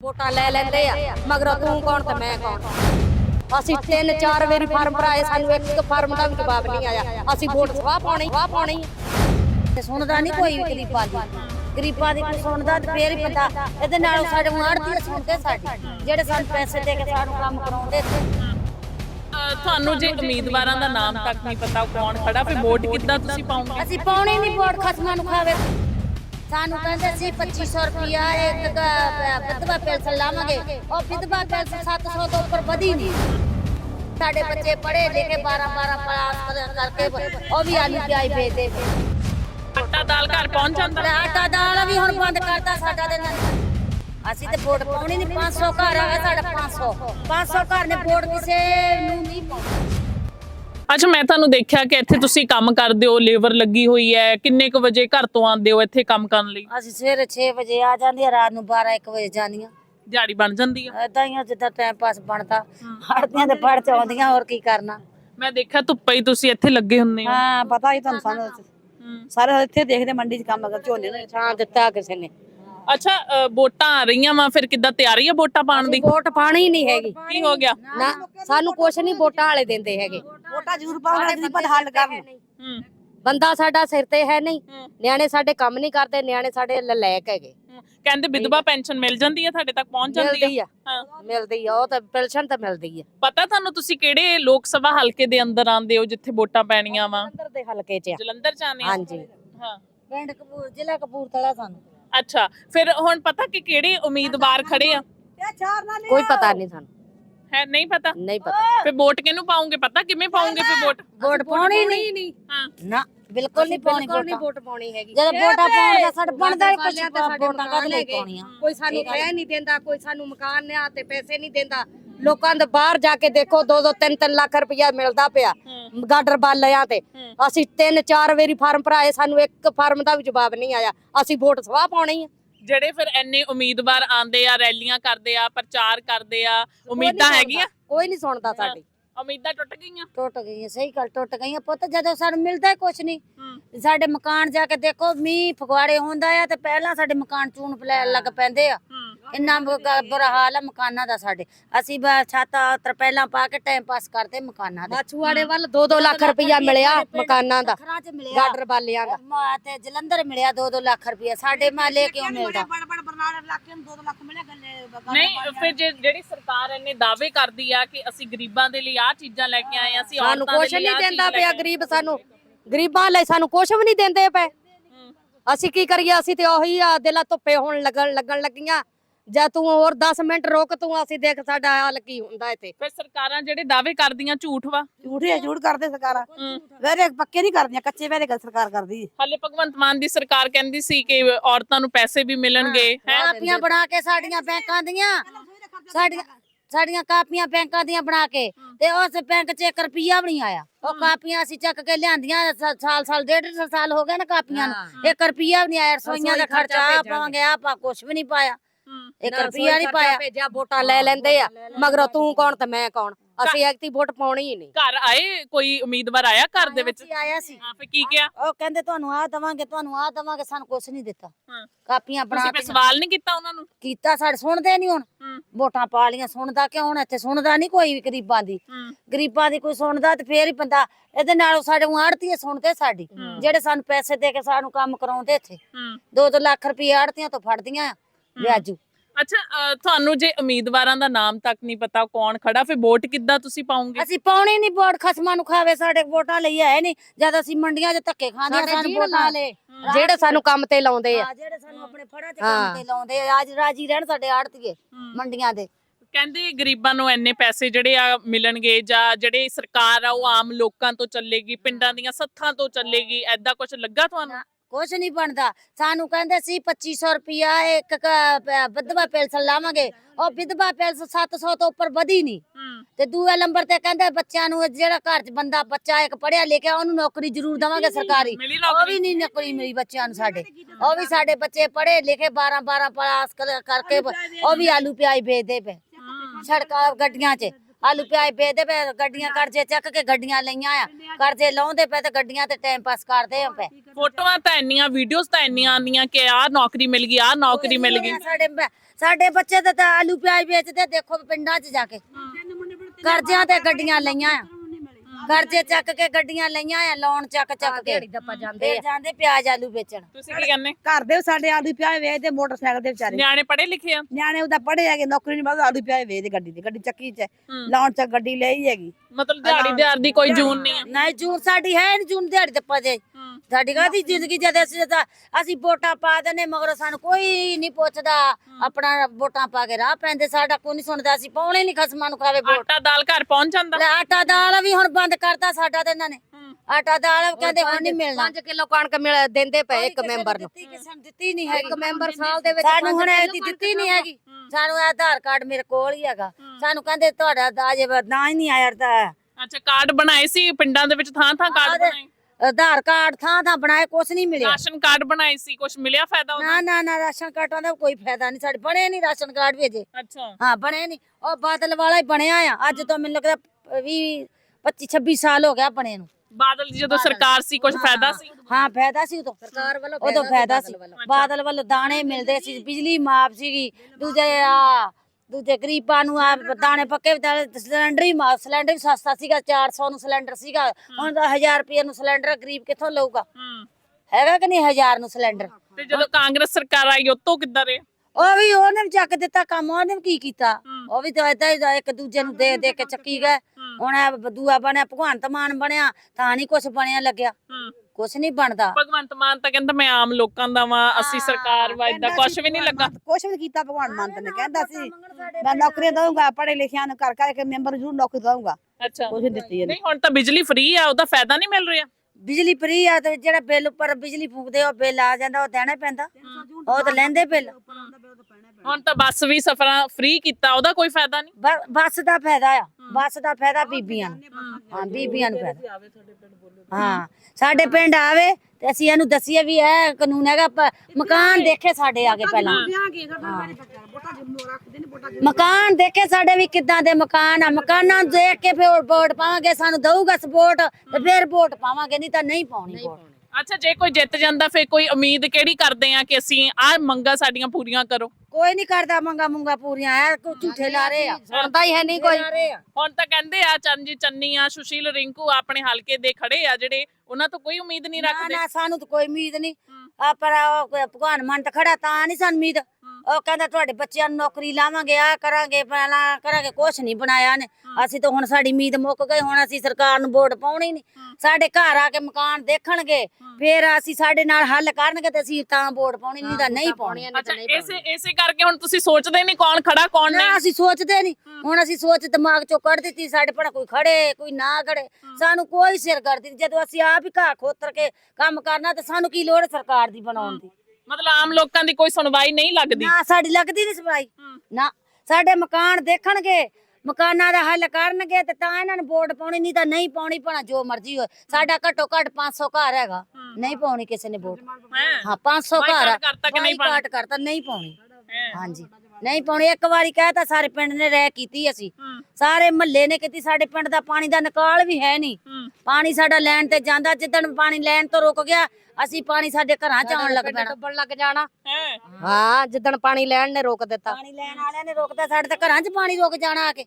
ਵੋਟਾਂ ਲੈ ਲੈਂਦੇ ਆ। ਮਗਰੋਂ ਤੂੰ ਕੌਣ ਤੇ ਮੈਂ ਕੌਣ? ਅਸੀਂ ਤਿੰਨ ਚਾਰ ਵਾਰੀ ਫਾਰਮ ਭਰਾਏ ਸਾਨੂੰ ਇੱਕ ਫਾਰਮ ਦਾ ਵੀ ਜਵਾਬ ਨਹੀਂ ਆਇਆ। ਅਸੀਂ ਵੋਟ ਸਵਾਹ ਪਾਉਣੀ ਸਵਾਹ ਪਾਉਣੀ। ਤੇ ਸੁਣਦਾ ਨਹੀਂ ਕੋਈ ਵੀ ਗਰੀਬਾਂ ਦੀ। ਗਰੀਬਾਂ ਦੀ ਕੋਈ ਸੁਣਦਾ ਤੇ ਫੇਰ ਹੀ ਬੰਦਾ ਇਹਦੇ ਨਾਲ ਸਾਡੇ ਮਾਰਦੀ ਸੁਣਦੇ ਸਾਡੀ। ਜਿਹੜੇ ਸਾਨੂੰ ਪੈਸੇ ਦੇ ਕੇ ਸਾਨੂੰ ਕੰਮ ਕਰਾਉਂਦੇ ਅਹ ਤੁਹਾਨੂੰ ਜੇ ਉਮੀਦਵਾਰਾਂ ਦਾ ਨਾਮ ਤੱਕ ਨਹੀਂ ਪਤਾ ਕੌਣ ਖੜਾ? ਫਿਰ ਵੋਟ ਕਿੱਦਾਂ ਤੁਸੀਂ ਪਾਉਂਗੇ? ਅਸੀਂ ਪਾਉਣੇ ਨਹੀਂ ਵੋਟ ਖਸਮਾਂ ਨੂੰ ਖਾਵੇ। ਸਾਨੂੰ ਕਹਿੰਦੇ ਸੀ 2500 ਰੁਪਿਆ ਇੱਕ ਵਿਧਵਾ ਪੈਨਸ਼ਨ ਲਾਵਾਂਗੇ। ਉਹ ਵਿਧਵਾ ਪੈਨਸ਼ਨ 700 ਤੋਂ ਉੱਪਰ ਵਧੀ ਨਹੀਂ। ਸਾਡੇ ਬੱਚੇ ਪੜ੍ਹੇ ਲਿਖੇ 12 12 ਪਾਸ ਕਰਕੇ ਉਹ ਵੀ ਆਲੂ ਪਿਆਜ਼ ਵੇਚਦੇ ਆਟਾ ਦਾਲ ਘਰ ਪਹੁੰਚ ਜਾਂਦਾ। ਆਟਾ ਦਾਲ ਵੀ ਹੁਣ ਬੰਦ ਕਰਤਾ ਸਾਡਾ ਦੇ ਨਾਲ ਅਸੀਂ ਤੇ ਵੋਟ ਪਾਉਣੀ ਨਹੀਂ 500 ਘਰ ਆ ਸਾਡਾ 500 500 ਘਰ ਨੇ ਵੋਟ ਕਿਸੇ ਨੂੰ ਨਹੀਂ ਪਾਉਣੀ। ਅੱਛਾ ਮੈਂ ਤੁਹਾਨੂੰ ਦੇਖਿਆ ਕਿ ਇੱਥੇ ਤੁਸੀਂ ਕੰਮ ਕਰਦੇ ਹੋ ਲੇਬਰ ਲੱਗੀ ਹੋਈ ਹੈ ਕਿੰਨੇ ਕੁ ਵਜੇ ਘਰ ਤੋਂ ਆਉਂਦੇ ਹੋ ਇੱਥੇ ਕੰਮ ਕਰਨ ਲਈ? ਅਸੀਂ ਸਵੇਰੇ 6 ਵਜੇ ਆ ਜਾਂਦੀਆਂ ਰਾਤ ਨੂੰ 12 1 ਵਜੇ ਜਾਂਦੀਆਂ ਦਿਹਾੜੀ ਬਣ ਜਾਂਦੀ ਹੈ ਏਦਾਂ ਹੀ ਆ ਜਿੱਦਾਂ ਟਾਈਮ ਪਾਸ ਬਣਦਾ। ਹੜਦੀਆਂ ਤੇ ਪੜ ਚ ਆਉਂਦੀਆਂ ਹੋਰ ਕੀ ਕਰਨਾ? ਮੈਂ ਦੇਖਿਆ ਧੁੱਪੇ ਹੀ ਤੁਸੀਂ ਇੱਥੇ ਲੱਗੇ ਹੁੰਦੇ ਹੋ। ਹਾਂ ਪਤਾ ਹੀ ਤੁਹਾਨੂੰ ਸਾਨੂੰ। ਸਾਰੇ ਇੱਥੇ ਦੇਖਦੇ ਮੰਡੀ 'ਚ ਕੰਮ ਅਗਰ ਝੋਨੇ ਨੇ ਛਾਂ ਦਿੱਤਾ ਕਿਸੇ ਨੇ। ਅੱਛਾ ਅਹ ਵੋਟਾਂ ਆ ਰਹੀਆਂ ਵਾ ਫਿਰ ਕਿੱਦਾਂ ਤਿਆਰੀ ਹੈ ਵੋਟਾਂ ਪਾਉਣ ਦੀ? ਵੋਟ ਪਾਣੀ ਨਹੀਂ ਹੈਗੀ। ਕੀ ਹੋ ਗਿਆ? ਨਾ ਸਾਨੂੰ ਕੁਛ ਨਹੀਂ ਵੋਟਾਂ ਵਾਲੇ ਦਿੰਦੇ ਹੈਗੇ। ਵੋਟਾਂ ਜ਼ਰੂਰ ਪਾਉਣਾ ਗਰੀਬਾਂ ਦਾ ਹੱਲ ਕਰਨ। ਹੂੰ। ਬੰਦਾ ਸਾਡਾ ਸਿਰ ਤੇ ਹੈ ਨਹੀਂ। ਹੂੰ। ਨਿਆਣੇ ਸਾਡੇ ਕੰਮ ਨਹੀਂ ਕਰਦੇ ਨਿਆਣੇ ਸਾਡੇ ਲਲੈਕ ਹੈਗੇ। ਹੂੰ। ਕਹਿੰਦੇ ਵਿਧਵਾ ਪੈਨਸ਼ਨ ਮਿਲ ਜਾਂਦੀ ਹੈ ਤੁਹਾਡੇ ਤੱਕ ਪਹੁੰਚ ਜਾਂਦੀ ਹੈ ਹਾਂ। ਮਿਲਦੀ ਆ ਉਹ ਤਾਂ ਪੈਨਸ਼ਨ ਤਾਂ ਮਿਲਦੀ ਆ। ਪਤਾ ਤੁਹਾਨੂੰ ਤੁਸੀਂ ਕਿਹੜੇ ਲੋਕ ਸਭਾ ਹਲਕੇ ਦੇ ਅੰਦਰ ਆਉਂਦੇ ਹੋ ਜਿੱਥੇ ਵੋਟਾਂ ਪੈਣੀਆਂ ਵਾ? ਅੰਦਰ ਦੇ ਹਲਕੇ 'ਚ ਆ। ਜਲੰਧਰ ਚ ਹੋ? ਹਾਂਜੀ। ਹਾਂ। ਪਿੰਡ ਕਪੂਰ ਜ਼ਿਲ੍ਹਾ ਕਪੂਰਥਲਾ ਸਾਨੂੰ। ਅੱਛਾ। ਫਿਰ ਹੁਣ ਪਤਾ ਕਿ ਕਿਹੜੇ ਉਮੀਦਵਾਰ ਖੜੇ ਆ? ਕੋਈ ਪਤਾ ਨਹੀਂ ਸਾਨੂੰ। ਹੈ ਨਹੀਂ ਪਤਾ। ਨਹੀਂ ਪਤਾ। ਫਿਰ ਵੋਟ ਕਿਹਨੂੰ ਪਾਉਂਗੇ? ਪਤਾ ਕਿਵੇਂ ਪਾਉਂਗੇ ਫਿਰ ਵੋਟ? ਵੋਟ ਪਾਉਣੀ ਨਹੀਂ। ਹਾਂ। ਨਾ ਬਿਲਕੁਲ ਨਹੀਂ ਪਾਉਣੀ ਬਿਲਕੁਲ ਨਹੀਂ ਵੋਟਾਂ। ਵੋਟ ਪਾਉਣੀ ਹੈਗੀ। ਜਦੋਂ ਵੋਟਾਂ ਪਾਉਣ ਦਾ ਸਾਡਾ ਬਣਦਾ ਸਾਡੇ ਵੋਟਾਂ ਕਦ ਲਈ। ਪਾਉਣੀਆਂ। ਕੋਈ ਸਾਨੂੰ ਰਹਿ ਨਹੀਂ ਦਿੰਦਾ ਕੋਈ ਸਾਨੂੰ ਮਕਾਨ ਨਿਆ ਤੇ ਪੈਸੇ ਨਹੀਂ ਦਿੰਦਾ। ਲੋਕਾਂ ਦੇ ਬਾਹਰ ਜਾ ਕੇ ਦੇਖੋ 2-2 3-3 ਲੱਖ ਰੁਪਇਆ ਮਿਲਦਾ ਪਿਆ ਗਾਡਰ ਬਾਲਿਆਂ ਤੇ। ਅਸੀਂ ਤਿੰਨ ਚਾਰ ਵਾਰੀ ਫਾਰਮ ਭਰਾਏ ਸਾਨੂੰ ਇੱਕ ਫਾਰਮ ਦਾ ਵੀ ਜਵਾਬ ਨਹੀਂ ਆਇਆ। ਅਸੀਂ ਵੋਟ ਸਵਾਹ ਪਾਉਣੀ ਆ। ਜਿਹੜੇ ਫਿਰ ਐਨੇ ਉਮੀਦਵਾਰ ਆਉਂਦੇ ਆ ਰੈਲੀਆਂ ਕਰਦੇ ਆ ਪ੍ਰਚਾਰ ਕਰਦੇ ਆ ਉਮੀਦਾਂ ਹੈਗੀਆਂ? ਕੋਈ ਨਹੀਂ ਸੁਣਦਾ ਸਾਡੀ। ਉਮੀਦਾਂ ਟੁੱਟ ਗਈਆਂ? ਟੁੱਟ ਗਈਆਂ ਸਹੀ ਗੱਲ ਟੁੱਟ ਗਈਆਂ। ਪੁੱਤ ਜਦੋਂ ਸਾਨੂੰ ਮਿਲਦਾ ਕੁਛ ਨਹੀਂ ਸਾਡੇ ਮਕਾਨ ਜਾ ਕੇ ਦੇਖੋ ਮੀਂਹ ਫਗਵਾੜੇ ਹੁੰਦਾ ਆ ਤੇ ਪਹਿਲਾਂ ਸਾਡੇ ਮਕਾਨ ਚੂਨ ਲੱਗ ਪੈਂਦੇ ਆ। ਇੰਨਾ ਬੁਰਾ ਬੁਰਾ ਹਾਲ ਆ ਮਕਾਨਾਂ ਦਾ ਸਾਡੇ। ਅਸੀਂ ਬਸ ਛਾਤਾ ਤਰਪੈਲਾਂ ਪਾ ਕੇ ਟਾਈਮ ਪਾਸ ਕਰਦੇ ਮਕਾਨਾਂ ਦਾ। ਮਾਛੂਆੜੇ ਵੱਲ 2-2 ਲੱਖ ਰੁਪਇਆ ਮਿਲਿਆ ਮਕਾਨਾਂ ਦਾ ਖਰਾਂ ਚ ਮਿਲਿਆ। ਗਾਡਰ ਬਾਲਿਆਂ ਦਾ। ਮਾ ਤੇ ਜਲੰਧਰ ਮਿਲਿਆ 2-2 ਲੱਖ ਰੁਪਇਆ ਸਾਡੇ ਮਾਲੇ ਕਿਉਂ ਮਿਲਦਾ ਬੜ ਬੜ ਬਰਨਾਲੇ ਇਲਾਕੇ ਨੂੰ 2 ਲੱਖ ਮਿਲਿਆ ਗੱਲੇ ਨਹੀਂ ਫਿਰ ਜੇ ਜਿਹੜੀ ਸਰਕਾਰ ਇੰਨੇ ਦਾਅਵੇ ਕਰਦੀ ਆ ਕਿ ਅਸੀਂ ਗਰੀਬਾਂ ਦੇ ਲਈ ਆਹ ਚੀਜ਼ਾਂ ਲੈ ਕੇ ਆਏ ਆ ਅਸੀਂ ਸਾਨੂੰ ਔਰਤਾਂ ਦੇ ਕੁਛ ਲਈ ਨਹੀਂ ਆਹ ਦਿੰਦਾ ਚੀਜ਼ ਲੈ ਪਿਆ ਕੇ ਗਰੀਬ ਸਾਨੂੰ। ਗਰੀਬਾਂ ਲਈ ਸਾਨੂੰ ਕੁਛ ਵੀ ਨਹੀਂ ਦਿੰਦੇ ਪਏ। ਹੂੰ। ਅਸੀਂ ਕੀ ਕਰੀਏ? ਅਸੀਂ ਤੇ ਉਹੀ ਆ ਦਿਲਾਂ ਧੁੱਪੇ ਹੋਣ ਲੱਗਣ ਲੱਗਣ ਲੱਗੀਆਂ। ਜੇ ਤੂੰ ਹੋਰ 10 ਮਿੰਟ ਰੁਕ ਤੂੰ ਅਸੀਂ ਦੇਖ ਸਾਡਾ ਹਾਲ ਕੀ ਹੁੰਦਾ ਇੱਥੇ। ਫਿਰ ਸਰਕਾਰਾਂ ਜਿਹੜੇ ਦਾਅਵੇ ਕਰਦੀਆਂ ਝੂਠ ਵਾ। ਝੂਠੇ ਝੂਠ ਕਰਦੇ ਸਰਕਾਰਾਂ। ਹੂੰ। ਵੈਰੇ ਪੱਕੇ ਨਹੀਂ ਕਰਦੀਆਂ ਕੱਚੇ ਵੈਰੇ ਗੱਲ ਸਰਕਾਰ ਕਰਦੀ। ਹਾਲੇ ਭਗਵੰਤ ਮਾਨ ਦੀ ਸਰਕਾਰ ਕਹਿੰਦੀ ਸੀ ਕਿ ਔਰਤਾਂ ਨੂੰ ਪੈਸੇ ਵੀ ਮਿਲਣਗੇ ਹੈ ਕਾਪੀਆਂ ਬਣਾ ਕੇ ਸਾਡੀਆਂ ਬੈਂਕਾਂ ਦੀਆਂ ਸਾਡੀਆਂ ਸਾਡੀਆਂ ਕਾਪੀਆਂ ਬੈਂਕਾਂ ਦੀਆਂ ਬਣਾ ਕੇ ਤੇ ਉਸ ਬੈਂਕ 'ਚ 1 ਰੁਪਿਆ ਵੀ ਨਹੀਂ ਆਇਆ। ਉਹ ਕਾਪੀਆਂ ਅਸੀਂ ਚੱਕ ਕੇ ਲਿਆਂਦੀਆਂ ਸ- ਸਾਲ ਸਾਲ ਡੇਢ ਸਾਲ ਹੋ ਗਏ ਨਾ ਕਾਪੀਆਂ ਨੂੰ। 1 ਰੁਪਿਆ ਵੀ ਨਹੀਂ ਆਇਆ ਰਸੋਈਆਂ ਦਾ ਖਰਚਾ ਆ ਪਾਵਾਂਗੇ ਆਪਾਂ ਕੁਝ ਵੀ ਨਹੀਂ ਪਾਇਆ। 1 ਰੁਪਿਆ ਨਹੀਂ ਪਾਇਆ। ਭੇਜਿਆ ਵੋਟਾਂ ਲੈ ਲੈਂਦੇ ਆ। ਮਗਰੋਂ ਤੂੰ ਕੌਣ ਤੇ ਮੈਂ ਕੌਣ? ਅਸੀਂ ਐਕਟੀ ਵੋਟ ਪਾਉਣੀ ਹੀ ਨਹੀਂ। ਘਰ ਆਏ ਕੋਈ ਉਮੀਦਵਾਰ ਆਇਆ ਘਰ ਦੇ ਵਿੱਚ? ਆਇਆ ਸੀ। ਹਾਂ ਫਿਰ ਕੀ ਕਿਹਾ? ਉਹ ਕਹਿੰਦੇ ਤੁਹਾਨੂੰ ਆਹ ਦਵਾਂਗੇ ਤੁਹਾਨੂੰ ਆਹ ਦਵਾਂਗੇ ਸਾਨੂੰ ਕੁਝ ਨਹੀਂ ਦਿੱਤਾ। ਹਾਂ। ਕਾਪੀਆਂ ਬਣਾ ਤੁਸੀਂ ਫਿਰ ਕੇ ਸਵਾਲ ਨਹੀਂ ਕੀਤਾ ਉਹਨਾਂ ਨੂੰ? ਕੀਤਾ ਸਾਡੇ ਸੁਣਦੇ ਨਹੀਂ ਹੁਣ। ਹੂੰ। ਵੋਟਾਂ ਪਾ ਲੀਆਂ ਸੁਣਦਾ ਕਿਉਂ ਹੁਣ? ਇੱਥੇ ਸੁਣਦਾ ਨਹੀਂ ਕੋਈ ਵੀ ਗਰੀਬਾਂ ਦੀ। ਹੂੰ। ਗਰੀਬਾਂ ਦੀ ਕੋਈ ਸੁਣਦਾ ਤੇ ਫੇਰ ਹੀ ਬੰਦਾ ਇਹਦੇ ਨਾਲ ਸਾਡੇ ਆੜਤੀਏ ਸੁਣਦੇ ਸਾਡੀ। ਜਿਹੜੇ ਸਾਨੂੰ ਪੈਸੇ ਦੇ ਕੇ ਸਾਨੂੰ ਕੰਮ ਕਰਾਉਂਦੇ ਇੱਥੇ। ਹੂੰ। 2-2 ਲੱਖ ਰੁਪਏ ਆੜਤੀਆਂ ਤੋਂ ਫੜਦੀਆਂ। ਆ ਵਿਆਜੂ ਅੱਛਾ ਤੁਹਾਨੂੰ ਜੇ ਉਮੀਦਵਾਰਾਂ ਦਾ ਨਾਮ ਤੱਕ ਨਹੀਂ ਪਤਾ ਕੌਣ ਖੜਾ ਫਿਰ ਵੋਟ ਕਿੱਦਾਂ ਤੁਸੀਂ ਪਾਉਂਗੇ? ਅਸੀਂ ਪਾਉਣੀ ਨਹੀਂ ਵੋਟ ਖਸਮਾਂ ਨੂੰ ਖਾਵੇ ਸਾਡੇ ਵੋਟਾਂ ਲਈ ਹੈ ਨਹੀਂ। ਜਦ ਅਸੀਂ ਮੰਡੀਆਂ 'ਚ ਧੱਕੇ ਖਾਂਦੇ ਆ ਸਾਡੇ ਸਾਨੂੰ ਜੀਣ ਵੋਟਾਂ ਲਾ ਜਿਹੜੇ ਸਾਨੂੰ ਕੰਮ ਤੇ ਲਾਉਂਦੇ ਆ। ਆ ਜਿਹੜੇ ਸਾਨੂੰ ਆਪਣੇ ਫੜਾਂ 'ਚ ਕੰਮ ਤੇ ਲਾਉਂਦੇ ਆ। ਅੱਜ ਰਾਜੀ ਰਹਿਣ ਸਾਡੇ ਆੜਤੀਏ ਮੰਡੀਆਂ ਦੇ। ਕਹਿੰਦੇ ਗਰੀਬਾਂ ਨੂੰ ਇੰਨੇ ਪੈਸੇ ਜਿਹੜੇ ਆ ਮਿਲਣਗੇ ਜਾਂ ਜਿਹੜੇ ਸਰਕਾਰ ਆ ਉਹ ਆਮ ਲੋਕਾਂ ਤੋਂ ਚੱਲੇਗੀ ਪਿੰਡਾਂ ਦੀਆਂ ਸੱਥਾਂ ਤੋਂ ਚੱਲੇਗੀ ਐਦਾਂ ਕੁਝ ਲੱਗਾ ਤੁਹਾਨੂੰ? ਕੁਛ ਨਹੀਂ ਬਣਦਾ। ਸਾਨੂੰ ਕਹਿੰਦੇ ਸੀ 2500 ਰੁਪਿਆ ਇੱਕ ਵਿਧਵਾ ਪੈਨਸ਼ਨ ਲਾਵਾਂਗੇ। ਉਹ ਵਿਧਵਾ ਪੈਨਸ਼ਨ 700 ਤੋਂ ਉੱਪਰ ਵਧੀ ਨਹੀਂ। ਤੇ ਦੂਏ ਨੰਬਰ ਤੇ ਕਹਿੰਦੇ ਬੱਚਿਆਂ ਨੂੰ ਜਿਹੜਾ ਘਰ 'ਚ ਬੰਦਾ ਬੱਚਾ ਇੱਕ ਪੜਿਆ ਲਿਖਿਆ ਉਹਨੂੰ ਨੌਕਰੀ ਜ਼ਰੂਰ ਦੇਵਾਂਗੇ ਸਰਕਾਰੀ। ਉਹ ਵੀ ਨਹੀਂ ਨੌਕਰੀ ਮਿਲੀ ਬੱਚਿਆਂ ਨੂੰ ਸਾਡੇ। ਉਹ ਵੀ ਸਾਡੇ ਬੱਚੇ ਪੜੇ ਲਿਖੇ 12 12 ਪਾਸ ਕਰ- ਕਰਕੇ ਉਹ ਵੀ ਆਲੂ ਪਿਆਜ਼ ਵੇਚਦੇ ਪਏ। ਸੜਕਾਂ ਗੱਡੀਆਂ 'ਚ। ਆਲੂ ਪਿਆਜ਼ ਵੇਚਦੇ ਪਏ ਗੱਡੀਆਂ ਕਰਜ਼ੇ ਚੱਕ ਕੇ ਗੱਡੀਆਂ ਲਈਆਂ ਆ। ਕਰਜ਼ੇ ਲਾਉਂਦੇ ਪਏ ਤੇ ਗੱਡੀਆਂ ਤੇ ਟਾਈਮ ਪਾਸ ਕਰਦੇ ਆ ਪਏ। ਫੋਟੋਆਂ ਤਾਂ ਇੰਨੀਆਂ ਵੀਡੀਓਜ਼ ਤਾਂ ਇੰਨੀਆਂ ਆਉਂਦੀਆਂ ਕਿ ਆਹ ਨੌਕਰੀ ਮਿਲ ਗਈ ਆਹ ਨੌਕਰੀ ਮਿਲ ਗਈ। ਸਾਡੇ ਸਾਡੇ ਬੱਚੇ ਤਾਂ ਤਾਂ ਆਲੂ ਪਿਆਜ਼ ਵੇਚਦੇ ਦੇਖੋ ਪਿੰਡਾਂ 'ਚ ਜਾ ਕੇ। ਕਰਜ਼ਿਆਂ ਤੇ ਗੱਡੀਆਂ ਲਈਆਂ ਆ। ਕਰਜ਼ੇ ਚੱਕ ਕੇ ਗੱਡੀਆਂ ਲਈਆਂ ਆ ਲੋਨ ਚੱਕ ਚੱਕ ਕੇ। ਦਿਹਾੜੀ ਦੱਪਾ ਜਾਂਦੇ ਫੇਰ ਜਾਂਦੇ ਪਿਆਜ਼ ਆਲੂ ਵੇਚਣ। ਤੁਸੀਂ ਕੀ ਕਹਿੰਦੇ ਘਰ ਦੇ ਸਾਡੇ ਆਲੂ ਪਿਆਜ਼ ਵੇਚਦੇ ਮੋਟਰਸਾਈਕਲ ਦੇ ਵਿਚਾਰੇ। ਨਿਆਣੇ ਪੜ੍ਹੇ ਲਿਖੇ ਆ? ਨਿਆਣੇ ਉਹਦਾ ਪੜ੍ਹੇ ਹੈਗੇ ਨੌਕਰੀ ਨਹੀਂ ਮਿਲਦਾ ਆਲੂ ਪਿਆਜ਼ ਵੇਚਦੇ ਗੱਡੀ ਤੇ। ਗੱਡੀ ਚੱਕੀ ਚ ਲਾਉਣ ਚ ਗੱਡੀ ਲਈ ਹੈਗੀ। ਮਤਲਬ ਦਿਹਾੜੀ ਦਿਹਾੜ ਦੀ ਕੋਈ ਜੂਨ ਨਹੀਂ ਆ। ਨਹੀਂ ਜੂਨ ਸਾਡੀ ਹੈ ਨਹੀਂ ਜੂਨ ਦਿਹਾੜੀ ਤੇ ਪਜੇ ਸਾਡੀ ਕਾਹਦੀ ਜ਼ਿੰਦਗੀ ਜਦ ਅਸੀਂ ਤਾਂ ਅਸੀਂ ਵੋਟਾਂ ਪਾ ਦਿੰਦੇ ਮਗਰ ਸਾਨੂੰ ਕੋਈ ਨਹੀਂ ਪੁੱਛਦਾ। ਆਪਣਾ ਵੋਟਾਂ ਪਾ ਕੇ ਰਾਹ ਪੈਂਦੇ ਸਾਡਾ ਕੋਈ ਨਹੀਂ ਸੁਣਦਾ। ਅਸੀਂ ਪਾਉਣੇ ਨਹੀਂ ਖਸਮਾਂ ਨੂੰ ਖਾਵੇ ਵੋਟ। ਆਟਾ ਦਾਲ ਘਰ ਪਹੁੰਚ ਜਾਂਦਾ। ਲੈ ਆਟਾ ਦਾਲ ਵੀ ਹੁਣ ਬੰਦ ਕਰਤਾ ਸਾਡਾ ਤੇ ਇਹਨਾਂ ਨੇ। ਆਟਾ ਦਾਲ ਕਹਿੰਦੇ ਹੁਣ ਨਹੀਂ ਮਿਲਣਾ। 5 ਕਿਲੋ ਕਣਕ ਮਿਲ ਦਿੰਦੇ ਪਏ ਇੱਕ ਮੈਂਬਰ ਨੂੰ। ਦਿੱਤੀ ਕਿਸੇ ਨੂੰ ਦਿੱਤੀ ਨਹੀਂ ਹੈਗੀ। ਇੱਕ ਮੈਂਬਰ ਸਾਲ ਦੇ ਵਿੱਚ ਸਾਨੂੰ ਹੁਣ ਇਹਦੀ ਦਿੱਤੀ ਨਹੀਂ। ਹੈਗੀ। ਸਾਨੂੰ ਆਧਾਰ ਕਾਰਡ ਮੇਰੇ ਕੋਲ ਹੀ ਹੈਗਾ। ਸਾਨੂੰ ਕਹਿੰਦੇ ਤੁਹਾਡਾ ਤਾਂ ਅਜੇ ਨਾ ਹੀ ਨਹੀਂ ਆਇਆ ਤਾਂ। ਅੱਛਾ ਕਾਰਡ ਬਣਾਏ ਸੀ ਪਿੰਡਾਂ ਦੇ ਵਿੱਚ ਥਾਂ ਥਾਂ ਕਾਰਡ ਬਣਾਏ? ਆਧਾਰ ਕਾਰਡ ਥਾਂ ਥਾਂ ਬਣਾਏ ਕੁਛ ਨਹੀਂ ਮਿਲਿਆ। ਰਾਸ਼ਨ ਕਾਰਡ ਬਣਾਏ ਸੀ ਕੁਝ ਮਿਲਿਆ ਫਾਇਦਾ ਉਹਦਾ? ਨਾ ਨਾ ਨਾ ਰਾਸ਼ਨ ਕਾਰਡਾਂ ਦਾ ਕੋਈ ਫਾਇਦਾ ਨਹੀਂ ਸਾਡੇ ਬਣੇ ਨਹੀਂ ਰਾਸ਼ਨ ਕਾਰਡ ਵੀ ਅਜੇ। ਅੱਛਾ। ਹਾਂ ਬਣੇ ਨਹੀਂ ਉਹ ਬਾਦਲ ਵਾਲਾ ਹੀ ਬਣਿਆ ਆ। ਅੱਜ ਤੋਂ ਮੈਨੂੰ ਲੱਗਦਾ 20 25 26 ਸਾਲ ਹੋ ਗਿਆ ਬਣੇ ਨੂੰ। ਬਾਦਲ ਦੀ ਜਦੋਂ ਸਰਕਾਰ ਸੀ ਕੁਝ ਫਾਇਦਾ ਸੀ? ਹਾਂ ਫਾਇਦਾ ਸੀ ਉਦੋਂ। ਸਰਕਾਰ ਵੱਲੋਂ ਉਦੋਂ ਫਾਇਦਾ ਸੀ ਬਾਦਲ ਵੱਲੋਂ। ਦਾਣੇ ਮਿਲਦੇ ਸੀ ਬਿਜਲੀ ਮਾਫ ਸੀਗੀ। ਦੂਜੇ ਆ ਦੂਜੇ ਗਰੀਬਾਂ ਨੂੰ ਆ ਦਾਣੇ ਪੱਕੇ ਦਾਣੇ- ਸਿਲੰਡਰ ਹੀ ਮਾਫ ਸਿਲੰਡਰ ਵੀ ਸਸਤਾ ਸੀਗਾ 400 ਨੂੰ ਸਿਲੰਡਰ ਸੀਗਾ। ਹੁਣ ਤਾਂ 1000 ਰੁਪਏ ਨੂੰ ਸਿਲੰਡਰ ਗਰੀਬ ਕਿੱਥੋਂ ਲਊਗਾ? ਹੂੰ। ਹੈਗਾ ਕਿ ਨਹੀਂ 1000 ਨੂੰ ਸਿਲੰਡਰ? ਤੇ ਜਦੋਂ ਕਾਂਗਰਸ ਸਰਕਾਰ ਆਈ ਉਤੋਂ ਕਿੱਦਾਂ ਰਹੇ? ਉਹ ਵੀ ਉਹਨੇ ਵੀ ਚੱਕ ਦਿੱਤਾ ਕੰਮ ਉਹਨੇ ਵੀ ਕੀ ਕੀਤਾ। ਉਹ ਵੀ ਤਾਂ ਏਦਾਂ ਹੀ ਇੱਕ ਦੂਜੇ ਨੂੰ ਦੇ ਦੇ ਕੇ ਚੱਕੀ ਗਏ। ਹੁਣ ਇਹ ਦੂਆ ਬਣਿਆ ਭਗਵੰਤ ਮਾਨ ਬਣਿਆ ਤਾਂ ਨਹੀਂ ਕੁਝ ਬਣਿਆ ਲੱਗਿਆ। ਹੂੰ। ਕੁਝ ਨਹੀਂ ਬਣਦਾ। ਭਗਵੰਤ ਮਾਨ ਤਾਂ ਕਹਿੰਦਾ ਮੈਂ ਆਮ ਲੋਕਾਂ ਦਾ ਵਾਂ ਅਸੀਂ ਸਰਕਾਰ ਵਾ ਇਦਾਂ ਕੁਝ ਵੀ ਨਹੀਂ ਲੱਗਾ। ਕੁਛ ਵੀ ਕੀਤਾ ਭਗਵਾਨ ਮੰਤ ਨੇ ਕਹਿੰਦਾ ਸੀ। ਮੈਂ ਨੌਕਰੀ ਦਊਂਗਾ ਪੜ੍ਹੇ ਲਿਖਿਆਂ ਨੂੰ ਕਰ ਕਰਕੇ ਮੈਂਬਰ ਨੂੰ ਨੌਕਰੀ ਦਊਂਗਾ। ਅੱਛਾ। ਕੁਛ ਨੀ ਦਿੱਤੀ ਨਹੀਂ ਹੁਣ ਤਾਂ ਬਿਜਲੀ ਫ੍ਰੀ ਆ ਉਹਦਾ ਫਾਇਦਾ ਨਹੀਂ ਮਿਲ ਰਿਹਾ। ਬਿਜਲੀ ਫਰੀ ਆ ਤੇ ਜਿਹੜਾ ਬਿੱਲ ਉੱਪਰ ਬਿਜਲੀ ਫੂਕਦੇ ਉਹ ਬਿੱਲ ਆ ਜਾਂਦਾ ਉਹ ਦੇਣਾ ਪੈਂਦਾ। ਉਹ ਤਾਂ ਲੈਂਦੇ ਬਿੱਲ। ਹੁਣ ਤਾਂ ਬੱਸ ਵੀ ਸਫਰਾਂ ਫ੍ਰੀ ਕੀਤਾ ਉਹਦਾ ਕੋਈ ਫਾਇਦਾ ਨਹੀਂ। ਬੱਸ ਦਾ ਫਾਇਦਾ ਆ। ਬੱਸ ਦਾ ਫਾਇਦਾ ਬੀਬੀਆਂ ਨੂੰ। ਹਾਂ ਬੀਬੀਆਂ ਨੂੰ ਫਾਇਦਾ। ਹਾਂ ਸਾਡੇ ਪਿੰਡ ਆਵੇ ਤੇ ਅਸੀਂ ਇਹਨੂੰ ਦਸੀਏ ਵੀ ਇਹ ਕਾਨੂੰਨ ਹੈਗਾ ਪ- ਮਕਾਨ ਦੇਖੇ ਸਾਡੇ ਆਗੇ ਪਹਿਲਾਂ। ਮਕਾਨ ਦੇਖੇ ਸਾਡੇ ਵੀ ਕਿੱਦਾਂ ਦੇ ਮਕਾਨ ਆ ਮਕਾਨਾਂ ਨੂੰ ਦੇਖ ਕੇ ਫਿਰ ਵੋਟ ਪਾਵਾਂਗੇ ਸਾਨੂੰ ਦਊਗਾ ਸਪੋਰਟ ਤੇ ਫਿਰ ਵੋਟ ਪਾਵਾਂਗੇ ਨਹੀਂ ਤਾਂ ਨਹੀਂ ਪਾਉਣੀ ਵੋਟ। ਅੱਛਾ ਜੇ ਕੋਈ ਜਿੱਤ ਜਾਂਦਾ ਫਿਰ ਕੋਈ ਉਮੀਦ ਕਿਹੜੀ ਕਰਦੇ ਆ ਕਿ ਅਸੀਂ ਆਹ ਮੰਗਾਂ ਸਾਡੀਆਂ ਪੂਰੀਆਂ ਕਰੋ? ਕੋਈ ਨਹੀਂ ਕਰਦਾ ਮੰਗਾ ਮੁੰਗਾ ਪੂਰੀਆਂ ਐ ਕੋਈ ਝੂਠੇ ਲਾ ਰਹੇ ਆ। ਸੁਣਦਾ ਹੀ ਹੈ ਨਹੀਂ ਕੋਈ। ਹੁਣ ਤਾਂ ਕਹਿੰਦੇ ਆ ਚਰਨਜੀਤ ਚੰਨੀ ਆ ਸੁਸ਼ੀਲ ਰਿੰਕੂ ਆਪਣੇ ਹਲਕੇ ਦੇ ਖੜੇ ਆ ਜਿਹੜੇ ਉਹਨਾਂ ਤੋਂ ਕੋਈ ਉਮੀਦ ਨਹੀਂ ਨਾ ਰੱਖਦੇ? ਨਾ ਸਾਨੂੰ ਤਾਂ ਕੋਈ ਉਮੀਦ ਨਹੀਂ। ਆ ਪਰ ਉਹ ਕੋਈ ਭਗਵਾਨ ਮਨ ਤਾਂ ਖੜਾ ਤਾਂ ਨਹੀਂ ਸਾਨੂੰ ਉਮੀਦ। ਉਹ ਕਹਿੰਦਾ ਤੁਹਾਡੇ ਬੱਚਿਆਂ ਨੂੰ ਨੌਕਰੀ ਲਾਵਾਂਗੇ ਆ ਕਰਾਂਗੇ ਫਲਾਣਾ ਕਰਾਂਗੇ ਕੁਛ ਨਹੀਂ ਬਣਾਇਆ ਨੇ। ਅਸੀਂ ਤਾਂ ਹੁਣ ਸਾਡੀ ਉਮੀਦ ਮੁੱਕ ਗਈ ਹੁਣ ਅਸੀਂ ਸਰਕਾਰ ਨੂੰ ਵੋਟ ਪਾਉਣੀ ਨਹੀਂ ਸਾਡੇ ਘਰ ਆ ਕੇ ਮਕਾਨ ਦੇਖਣਗੇ ਫਿਰ ਅਸੀਂ ਸਾਡੇ ਨਾਲ ਹੱਲ ਕਰਨਗੇ ਤੇ ਅਸੀਂ ਤਾਂ ਵੋਟ ਪਾਉਣੀ ਨਹੀਂ ਤਾਂ ਨਹੀਂ ਪਾਉਣੀ ਅੱਛਾ ਇਸੇ ਇਸੇ ਕਰਕੇ ਹੁਣ ਤੁਸੀਂ ਸੋਚਦੇ ਨਹੀਂ ਕੌਣ ਖੜਾ ਕੌਣ ਨਹੀਂ? ਅਸੀਂ ਸੋਚਦੇ ਨਹੀਂ ਹੁਣ ਅਸੀਂ ਸੋਚ ਦਿਮਾਗ ਚੋਂ ਕੱਢ ਦਿੱਤੀ ਸਾਡੇ ਭਣਾ ਕੋਈ ਖੜੇ ਕੋਈ ਨਾ ਖੜੇ। ਸਾਨੂੰ ਕੋਈ ਸਿਰ ਕਰਦੀ ਨਹੀਂ ਜਦੋਂ ਅਸੀਂ ਆਪ ਹੀ ਘਾਹ ਖੋਤਰ ਕੇ ਕੰਮ ਕਰਨਾ ਤੇ ਸਾਨੂੰ ਕੀ ਲੋੜ ਸਰਕਾਰ ਦੀ ਬਣਾਉਣ ਦੀ? ਮਤਲਬ ਆਮ ਲੋਕਾਂ ਦੀ ਕੋਈ ਸੁਣਵਾਈ ਨਹੀਂ ਲੱਗਦੀ। ਨਾ ਸਾਡੀ ਲੱਗਦੀ ਨਹੀਂ ਸਫ਼ਾਈ ਨਾ ਸਾਡੇ ਮਕਾਨ ਦੇਖਣਗੇ ਮਕਾਨਾਂ ਦਾ ਹੱਲ ਕਰਨਗੇ ਤੇ ਤਾਂ ਇਹਨਾਂ ਨੂੰ ਵੋਟ ਪਾਉਣੀ ਨਹੀਂ ਤਾਂ ਨਹੀਂ ਪਾਉਣੀ ਭਣਾ ਜੋ ਮਰਜ਼ੀ ਹੋਏ। ਸਾਡਾ ਘੱਟੋ ਘੱਟ 500 ਘਰ ਹੈਗਾ। ਨਹੀਂ ਪਾਉਣੀ ਕਿਸੇ ਨੇ ਵੋਟ। ਹੈਂ? ਹਾਂ 500 ਘਰ ਬਾਈਕਾਟ ਕਰਤਾ ਕਿ ਨਹੀਂ ਪਾਉਣੀ? ਕਰਤਾ ਨਹੀਂ ਪਾਉਣੀ। ਹਾਂਜੀ। ਨਹੀਂ ਪਾਉਣੀ। ਇੱਕ ਵਾਰੀ ਕਹਿਤਾ ਸਾਰੇ ਪਿੰਡ ਨੇ ਰਹਿ ਕੀਤੀ ਅਸੀਂ। ਸਾਰੇ ਮਹੱਲੇ ਨੇ ਕੀਤੀ। ਸਾਡੇ ਪਿੰਡ ਦਾ ਪਾਣੀ ਦਾ ਨਿਕਾਲ ਵੀ ਹੈ ਨਹੀਂ। ਪਾਣੀ ਸਾਡਾ ਲੈਣ ਤੇ ਜਾਂਦਾ। ਜਿੱਦਣ ਪਾਣੀ ਲੈਣ ਤੋਂ ਰੁਕ ਗਿਆ ਅਸੀਂ ਪਾਣੀ ਸਾਡੇ ਘਰਾਂ ਚ ਆਉਣ ਲੱਗ ਪੈਣਾ। ਡੁੱਬਣ ਲੱਗ ਜਾਣਾ। ਹੈਂ। ਹਾਂ ਜਿੱਦਣ ਪਾਣੀ ਲੈਣ ਨੇ ਰੋਕ ਦਿੱਤਾ। ਪਾਣੀ ਲੈਣ ਵਾਲਿਆਂ ਨੇ ਰੋਕਦਾ ਸਾਡੇ ਤਾਂ ਘਰਾਂ 'ਚ ਪਾਣੀ ਰੁਕ ਜਾਣਾ ਆ ਕੇ।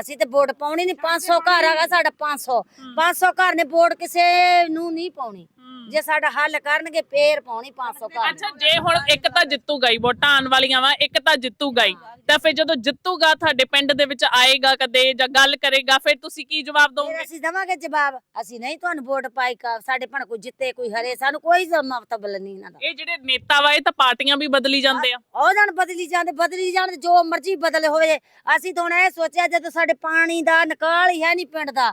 ਅਸੀਂ ਤੇ ਵੋਟ ਪਾਉਣੀ ਨਹੀਂ 500 ਘਰ ਹੈਗਾ ਸਾਡਾ 500 500 ਘਰ ਨੇ ਵੋਟ ਕਿਸੇ ਨੂੰ ਨਹੀਂ ਪਾਉਣੀ। ਜੇ ਸਾਡਾ ਹੱਲ ਕਰਨਗੇ ਫੇਰ ਪਾਉਣੀ 500 ਘਰ। ਅੱਛਾ ਜੇ ਹੁਣ ਇੱਕ ਤਾਂ ਜਿੱਤੂਗਾ ਹੀ ਵੋਟਾਂ ਆਉਣ ਵਾਲੀਆਂ ਵਾ ਇੱਕ ਤਾਂ ਜਿੱਤੂਗਾ ਹੀ। ਤਾਂ ਫਿਰ ਜਦੋਂ ਜਿੱਤੂਗਾ ਤੁਹਾਡੇ ਪਿੰਡ ਦੇ ਵਿੱਚ ਆਏਗਾ ਕਦੇ ਜਾਂ ਗੱਲ ਕਰੇਗਾ ਫਿਰ ਤੁਸੀਂ ਕੀ ਜਵਾਬ ਦੋਗੇ ਅਸੀਂ ਦਵਾਂਗੇ ਜਵਾਬ। ਅਸੀਂ ਨਹੀਂ ਤੁਹਾਨੂੰ ਵੋਟ ਪਾਈ ਕਾ ਸਾਡੇ ਭਣ ਕੋਈ ਜਿੱਤੇ ਕੋਈ ਹਰੇ ਸਾਨੂੰ ਕੋਈ ਮਤਲਬ ਨਹੀਂ ਇਹਨਾਂ ਦਾ। ਇਹ ਜਿਹੜੇ ਨੇਤਾ ਵਾ ਇਹ ਤਾਂ ਪਾਰਟੀਆਂ ਵੀ ਬਦਲੀ ਜਾਂਦੇ ਆ। ਉਹ ਜਣ ਬਦਲੀ ਜਾਂਦੇ ਬਦਲੀ ਜਾਂਦੇ ਜੋ ਮਰਜ਼ੀ ਬਦਲ ਹੋਵੇ। ਅਸੀਂ ਤਾਂ ਹੁਣ ਇਹ ਸੋਚਿਆ ਜਦੋਂ ਸਾਡੇ ਪਾਣੀ ਦਾ ਨਿਕਾਲ ਹੀ ਹੈ ਨਹੀਂ ਪਿੰਡ ਦਾ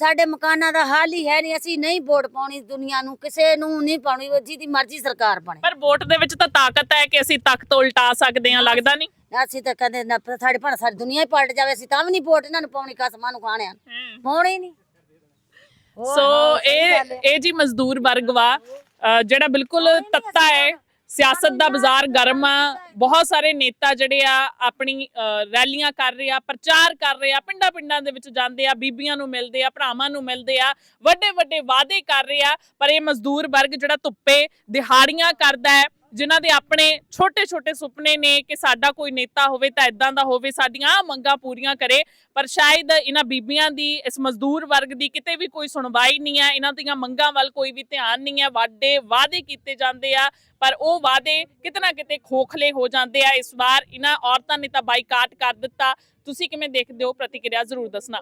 ਸਾਡੇ ਮਕਾਨਾਂ ਦਾ ਹਾਲ ਹੀ ਹੈ ਨਹੀਂ ਅਸੀਂ ਨਹੀਂ ਵੋਟ ਪਾਉਣੀ ਦੁਨੀਆ ਨੂੰ ਕਿਸੇ ਨੂੰ ਨਹੀਂ ਪਾਉਣੀ ਉਹ ਜਿਹਦੀ ਮਰਜ਼ੀ ਸਰਕਾਰ ਬਣੇ। ਪਰ ਵੋਟ ਦੇ ਵਿੱਚ ਤਾਂ ਤਾਕਤ ਹੈ ਕਿ ਅਸੀਂ ਤਖਤ ਉਲਟਾ ਸਕਦੇ ਹਾਂ ਲੱਗਦਾ ਨਹੀਂ? ਅਸੀਂ ਤਾਂ ਕਹਿੰਦੇ ਨਾ ਸਾਡੇ ਭਣ ਸਾਰੀ ਦੁਨੀਆ ਹੀ ਪਲਟ ਜਾਵੇ ਅਸੀਂ ਤਾਂ ਵੀ ਨਹੀਂ ਵੋਟ ਇਹਨਾਂ ਨੂੰ ਪਾਉਣੀ ਕਸਮਾਂ ਨੂੰ ਖਾਣਿਆਂ ਨੂੰ। ਪਾਉਣੀ ਨਹੀਂ। ਸੋ ਇਹ ਇਹ ਜੀ ਮਜ਼ਦੂਰ ਵਰਗ ਵਾ ਅ, ਜਿਹੜਾ ਬਿਲਕੁਲ ਤੱਤਾ ਹੈ। ਸਿਆਸਤ ਦਾ ਬਾਜ਼ਾਰ ਗਰਮ ਆ ਬਹੁਤ ਸਾਰੇ ਨੇਤਾ ਜਿਹੜੇ ਆ ਆਪਣੀ ਰੈਲੀਆਂ ਕਰ ਰਹੇ ਆ ਪ੍ਰਚਾਰ ਕਰ ਰਹੇ ਆ ਪਿੰਡਾਂ ਪਿੰਡਾਂ ਦੇ ਵਿੱਚ ਜਾਂਦੇ ਆ ਬੀਬੀਆਂ ਨੂੰ ਮਿਲਦੇ ਆ ਭਰਾਵਾਂ ਨੂੰ ਮਿਲਦੇ ਆ ਵੱਡੇ ਵੱਡੇ ਵਾਅਦੇ ਕਰ ਰਹੇ ਆ ਪਰ ਇਹ ਮਜ਼ਦੂਰ ਵਰਗ ਜਿਹੜਾ ਧੁੱਪੇ ਦਿਹਾੜੀਆਂ ਕਰਦਾ ਹੈ ਜਿਨ੍ਹਾਂ ਦੇ ਆਪਣੇ ਛੋਟੇ ਛੋਟੇ ਸੁਪਨੇ ਨੇ ਕਿ ਸਾਡਾ ਕੋਈ ਨੇਤਾ ਹੋਵੇ ਤਾਂ ਇਦਾਂ ਦਾ ਹੋਵੇ, ਸਾਡੀਆਂ ਆਹ ਮੰਗਾਂ ਪੂਰੀਆਂ ਕਰੇ, ਪਰ ਸ਼ਾਇਦ ਇਹਨਾਂ ਬੀਬੀਆਂ ਦੀ, ਇਸ ਮਜ਼ਦੂਰ ਵਰਗ ਦੀ ਕਿਤੇ ਵੀ ਕੋਈ ਸੁਣਵਾਈ ਨਹੀਂ ਹੈ ਇਹਨਾਂ ਦੀਆਂ ਮੰਗਾਂ ਵੱਲ ਕੋਈ ਵੀ ਧਿਆਨ ਨਹੀਂ ਹੈ ਵਾਡੇ ਵਾਅਦੇ ਕੀਤੇ ਜਾਂਦੇ ਆ, ਪਰ ਉਹ ਵਾਅਦੇ ਕਿਤੇ ਨਾ ਕਿਤੇ ਖੋਖਲੇ ਹੋ ਜਾਂਦੇ ਆ। ਇਸ ਵਾਰ ਇਹਨਾਂ ਔਰਤਾਂ ਨੇ ਤਾਂ ਬਾਈਕਾਟ ਕਰ ਦਿੱਤਾ। ਤੁਸੀਂ ਕਿਵੇਂ ਦੇਖਦੇ ਹੋ ਪ੍ਰਤੀਕਿਰਿਆ? ਜ਼ਰੂਰ ਦੱਸਣਾ।